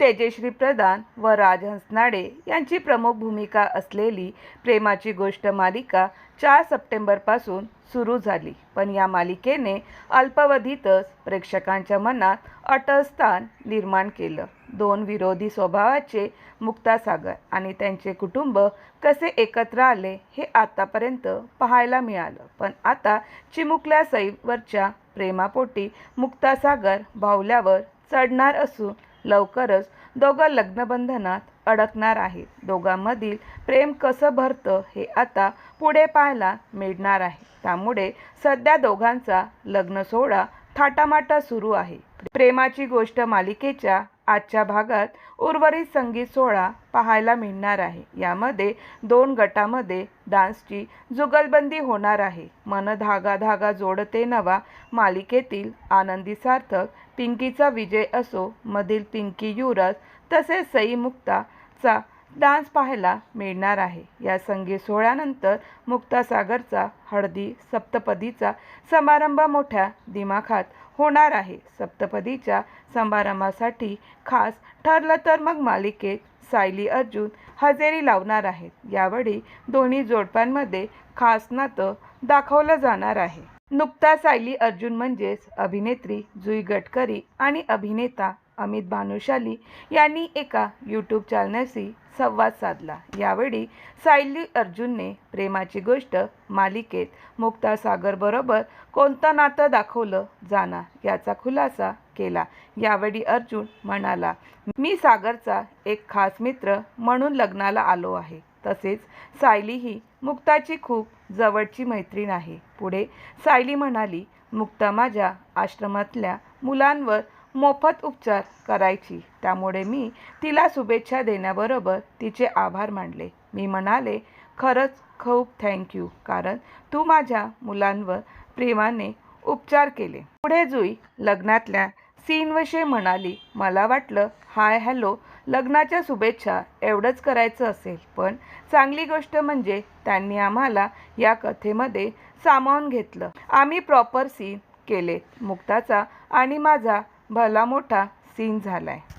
तेजश्री प्रधान व राजहंस नाडे यांची प्रमुख भूमिका असलेली प्रेमाची गोष्ट मालिका चार सप्टेंबरपासून सुरू झाली. पण या मालिकेने अल्पावधीतच प्रेक्षकांच्या मनात अटल स्थान निर्माण केलं. दोन विरोधी स्वभावाचे मुक्तासागर आणि त्यांचे कुटुंब कसे एकत्र आले हे आतापर्यंत पाहायला मिळालं. पण आता चिमुकल्या सईवरच्या प्रेमापोटी मुक्तासागर बाहुल्यावर चढणार असून लवकरच दोघं लग्नबंधनात अडकणार आहेत. दोघांमधील प्रेम कसं भरतं हे आता पुढे पाहायला मिळणार आहे. त्यामुळे सध्या दोघांचा लग्न सोहळा थाटामाटा सुरू आहे. प्रेमाची गोष्ट मालिकेच्या आजच्या भागात उर्वरित संगीत सोहळा पाहायला मिळणार आहे. यामध्ये दोन गटामध्ये डान्सची जुगलबंदी होणार आहे. मन धागा धागा जोडते नवा मालिकेतील आनंदी सार्थक. पिंकीचा विजय असो मधील पिंकी युवराज तसेच सई मुक्ताचा डान्स पाहायला मिळणार आहे. या संगीत सोहळ्यानंतर मुक्तासागरचा हळदी सप्तपदीचा समारंभ मोठ्या दिमाखात होणार आहे. सप्तपदीच्या समारंभासाठी खास ठरलं तर मग मालिकेत सायली अर्जुन हजेरी लावणार आहेत. यावेळी दोन्ही जोडप्यांमध्ये खास नातं दाखवलं जाणार आहे. नुकता सायली अर्जुन म्हणजेच अभिनेत्री जुई गडकरी आणि अभिनेता अमित भानुशाली यांनी एका यूट्यूब चॅनलशी संवाद साधला. यावेळी सायली अर्जुनने प्रेमाची गोष्ट मालिकेत मुक्ता सागरबरोबर कोणतं नातं दाखवलं जाणार याचा खुलासा केला. यावेळी अर्जुन म्हणाला मी सागरचा एक खास मित्र म्हणून लग्नाला आलो आहे. तसेच सायली ही मुक्ताची खूप जवळची मैत्रीण आहे. पुढे सायली म्हणाली मुक्ता माझ्या आश्रमातल्या मुलांवर मोफत उपचार करायची. त्यामुळे मी तिला शुभेच्छा देण्याबरोबर तिचे आभार मानले. मी म्हणाले खरंच खूप थँक्यू कारण तू माझ्या मुलांवर प्रेमाने उपचार केले पुढे जुई लग्नातल्या सीनविषयी म्हणाली मला वाटलं हाय हॅलो लग्नाच्या शुभेच्छा एवढंच करायचं असेल. पण चांगली गोष्ट म्हणजे त्यांनी आम्हाला या कथेमध्ये सामावून घेतलं. आम्ही प्रॉपर सीन केले. मुक्ताचा आणि माझा भला मोठा सीन झाला आहे